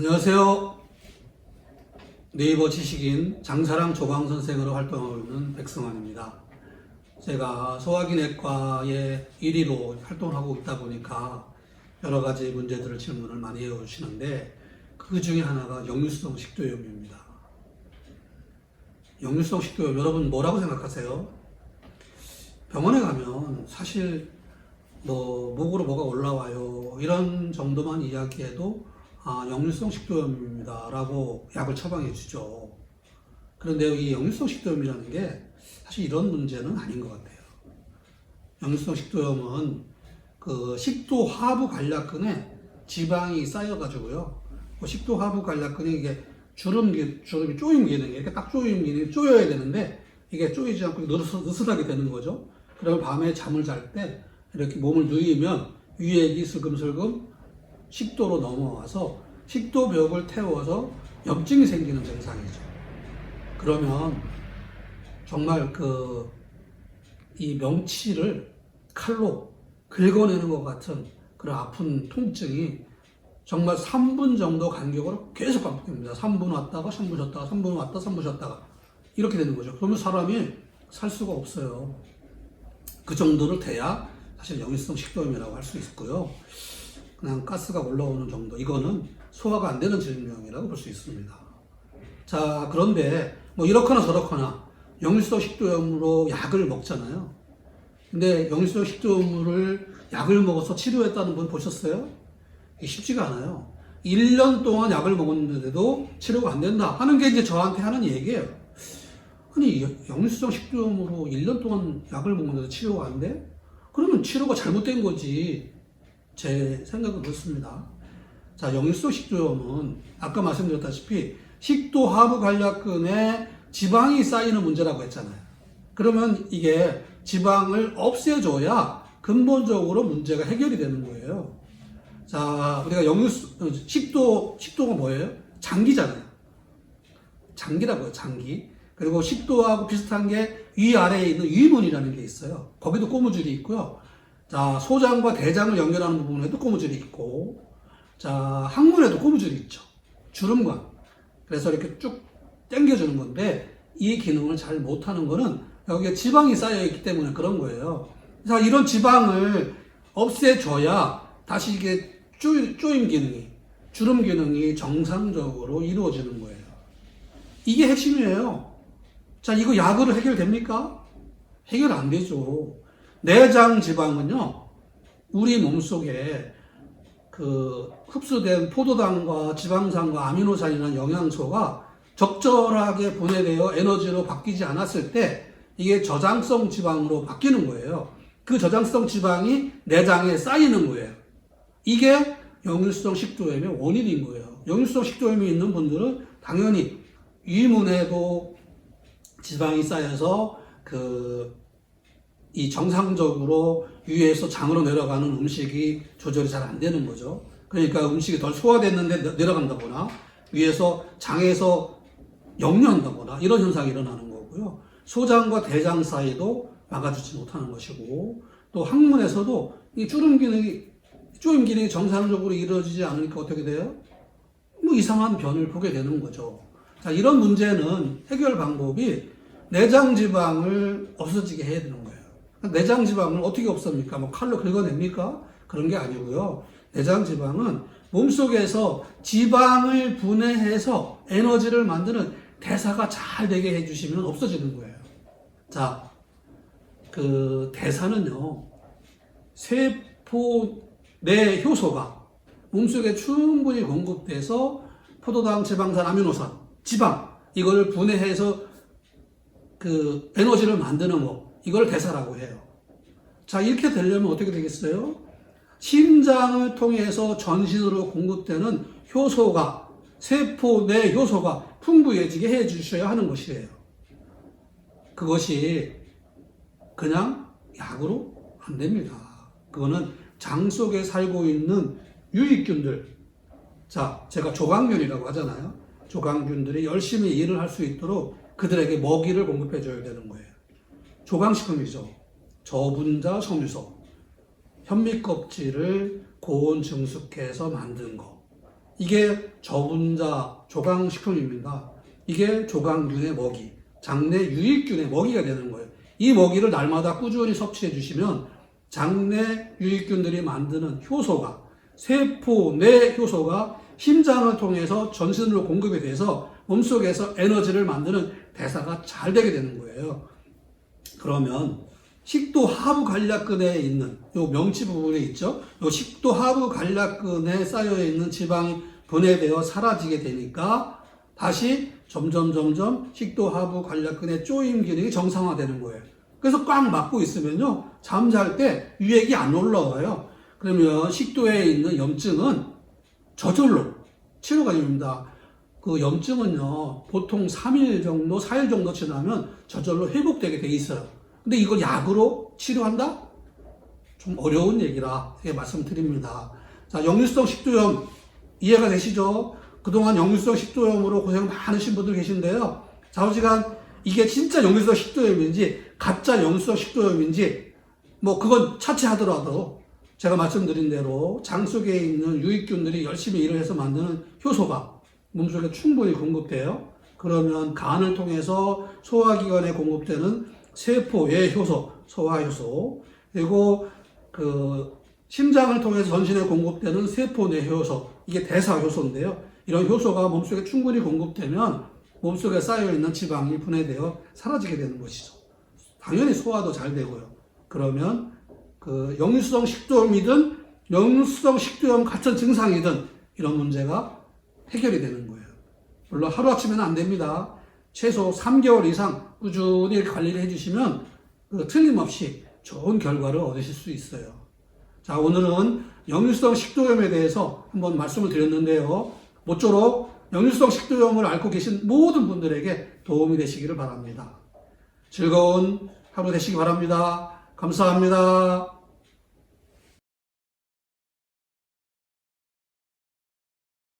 안녕하세요. 네이버 지식인 장사랑 조광 선생으로 활동하고 있는 백성환입니다. 제가 소화기내과의 1위로 활동하고 있다 보니까 여러 가지 문제들을 질문을 많이 해오시는데 그 중에 하나가 역류성 식도염입니다. 역류성 식도염 여러분 뭐라고 생각하세요? 병원에 가면 사실 뭐 목으로 뭐가 올라와요 이런 정도만 이야기해도 아 역류성 식도염입니다라고 약을 처방해 주죠. 그런데 이 역류성 식도염이라는 게 사실 이런 문제는 아닌 것 같아요. 역류성 식도염은 그 식도 하부 관략근에 지방이 쌓여가지고요. 그 식도 하부 관략근이 이게 주름 기- 주름이 조임 기능이 이렇게 딱 조임 기능이 조여야 되는데 이게 조이지 않고 느슬, 느슬하게 되는 거죠. 그리고 밤에 잠을 잘 때 이렇게 몸을 누이면 위액이 슬금슬금 식도로 넘어와서 식도벽을 태워서 염증이 생기는 증상이죠. 그러면 정말 그 이 명치를 칼로 긁어내는 것 같은 그런 아픈 통증이 정말 3분 정도 간격으로 계속 반복됩니다. 3분 왔다가 3분 쉬었다가 3분 왔다 3분 쉬었다가 이렇게 되는 거죠. 그러면 사람이 살 수가 없어요. 그 정도를 돼야 사실 역류성 식도염이라고 할 수 있고요. 그냥 가스가 올라오는 정도 이거는 소화가 안 되는 질병이라고 볼 수 있습니다. 자 그런데 뭐 이렇거나 저렇거나 역류성 식도염으로 약을 먹잖아요. 근데 역류성 식도염을 약을 먹어서 치료했다는 분 보셨어요? 쉽지가 않아요. 1년 동안 약을 먹었는데도 치료가 안 된다 하는 게 이제 저한테 하는 얘기예요. 아니 역류성 식도염으로 1년 동안 약을 먹는데도 치료가 안 돼? 그러면 치료가 잘못된 거지. 제 생각은 그렇습니다. 자, 역류성 식도염은 아까 말씀드렸다시피 식도 하부 관략근에 지방이 쌓이는 문제라고 했잖아요. 그러면 이게 지방을 없애줘야 근본적으로 문제가 해결이 되는 거예요. 자, 우리가 역류성 식도 식도가 뭐예요? 장기잖아요. 장기라고요, 장기. 그리고 식도하고 비슷한 게 위아래에 있는 위문이라는 게 있어요. 거기도 고무줄이 있고요. 자, 소장과 대장을 연결하는 부분에도 고무줄이 있고, 자, 항문에도 고무줄이 있죠. 주름관. 그래서 이렇게 쭉 당겨주는 건데, 이 기능을 잘 못하는 거는 여기에 지방이 쌓여있기 때문에 그런 거예요. 자, 이런 지방을 없애줘야 다시 이게 쪼, 쪼임 기능이, 주름 기능이 정상적으로 이루어지는 거예요. 이게 핵심이에요. 자, 이거 약으로 해결됩니까? 해결 안 되죠. 내장 지방은요, 우리 몸 속에 그 흡수된 포도당과 지방산과 아미노산이라는 영양소가 적절하게 분해되어 에너지로 바뀌지 않았을 때 이게 저장성 지방으로 바뀌는 거예요. 그 저장성 지방이 내장에 쌓이는 거예요. 이게 역류성 식도염의 원인인 거예요. 역류성 식도염이 있는 분들은 당연히 위문에도 지방이 쌓여서 그 이 정상적으로 위에서 장으로 내려가는 음식이 조절이 잘 안 되는 거죠. 그러니까 음식이 덜 소화됐는데 내- 내려간다거나 위에서 장에서 역류한다거나 이런 현상이 일어나는 거고요. 소장과 대장 사이도 막아주지 못하는 것이고 또 항문에서도 이 주름 기능이 조임 기능이 정상적으로 이루어지지 않으니까 어떻게 돼요? 뭐 이상한 변을 보게 되는 거죠. 자, 이런 문제는 해결 방법이 내장 지방을 없어지게 해야 되는 거예요. 내장 지방을 어떻게 없습니까? 뭐 칼로 긁어냅니까? 그런 게 아니고요. 내장 지방은 몸속에서 지방을 분해해서 에너지를 만드는 대사가 잘 되게 해주시면 없어지는 거예요. 자, 그 대사는요, 세포 내 효소가 몸속에 충분히 공급돼서 포도당, 지방산, 아미노산, 지방 이걸 분해해서 그 에너지를 만드는 거 이걸 대사라고 해요. 자 이렇게 되려면 어떻게 되겠어요? 심장을 통해서 전신으로 공급되는 효소가 세포 내 효소가 풍부해지게 해 주셔야 하는 것이에요. 그것이 그냥 약으로 안 됩니다. 그거는 장 속에 살고 있는 유익균들. 자, 제가 조강균이라고 하잖아요. 조강균들이 열심히 일을 할 수 있도록 그들에게 먹이를 공급해 줘야 되는 거예요. 조강식품이죠. 저분자 섬유소. 현미 껍질을 고온 증숙해서 만든 거. 이게 저분자 조강식품입니다. 이게 조강균의 먹이, 장내 유익균의 먹이가 되는 거예요. 이 먹이를 날마다 꾸준히 섭취해 주시면 장내 유익균들이 만드는 효소가 세포 내 효소가 심장을 통해서 전신으로 공급이 돼서 몸속에서 에너지를 만드는 대사가 잘 되게 되는 거예요. 그러면 식도 하부 간략근에 있는 요 명치 부분에 있죠. 요 식도 하부 간략근에 쌓여 있는 지방이 분해되어 사라지게 되니까 다시 점점 점점 식도 하부 간략근의 쪼임 기능이 정상화되는 거예요. 그래서 꽉 막고 있으면요 잠잘 때 유액이 안 올라와요. 그러면 식도에 있는 염증은 저절로 치료가 됩니다. 그 염증은요 보통 3일 정도, 4일 정도 지나면 저절로 회복되게 돼 있어요. 근데 이걸 약으로 치료한다? 좀 어려운 얘기라 이렇게 말씀드립니다. 자, 역류성 식도염 이해가 되시죠? 그동안 역류성 식도염으로 고생 많으신 분들 계신데요. 좌우지간 이게 진짜 역류성 식도염인지 가짜 역류성 식도염인지 뭐 그건 차치하더라도 제가 말씀드린 대로 장 속에 있는 유익균들이 열심히 일을 해서 만드는 효소가 몸속에 충분히 공급돼요. 그러면 간을 통해서 소화기관에 공급되는 세포의 효소, 소화효소, 그리고 그 심장을 통해서 전신에 공급되는 세포 내 효소, 이게 대사 효소인데요. 이런 효소가 몸속에 충분히 공급되면 몸속에 쌓여 있는 지방이 분해되어 사라지게 되는 것이죠. 당연히 소화도 잘 되고요. 그러면 그 역류성 식도염이든 역류성 식도염 같은 증상이든 이런 문제가 해결이 되는 거예요. 물론 하루아침에는 안 됩니다. 최소 3개월 이상 꾸준히 관리를 해주시면 그 틀림없이 좋은 결과를 얻으실 수 있어요. 자, 오늘은 역류성 식도염에 대해서 한번 말씀을 드렸는데요. 모쪼록 역류성 식도염을 앓고 계신 모든 분들에게 도움이 되시기를 바랍니다. 즐거운 하루 되시기 바랍니다. 감사합니다.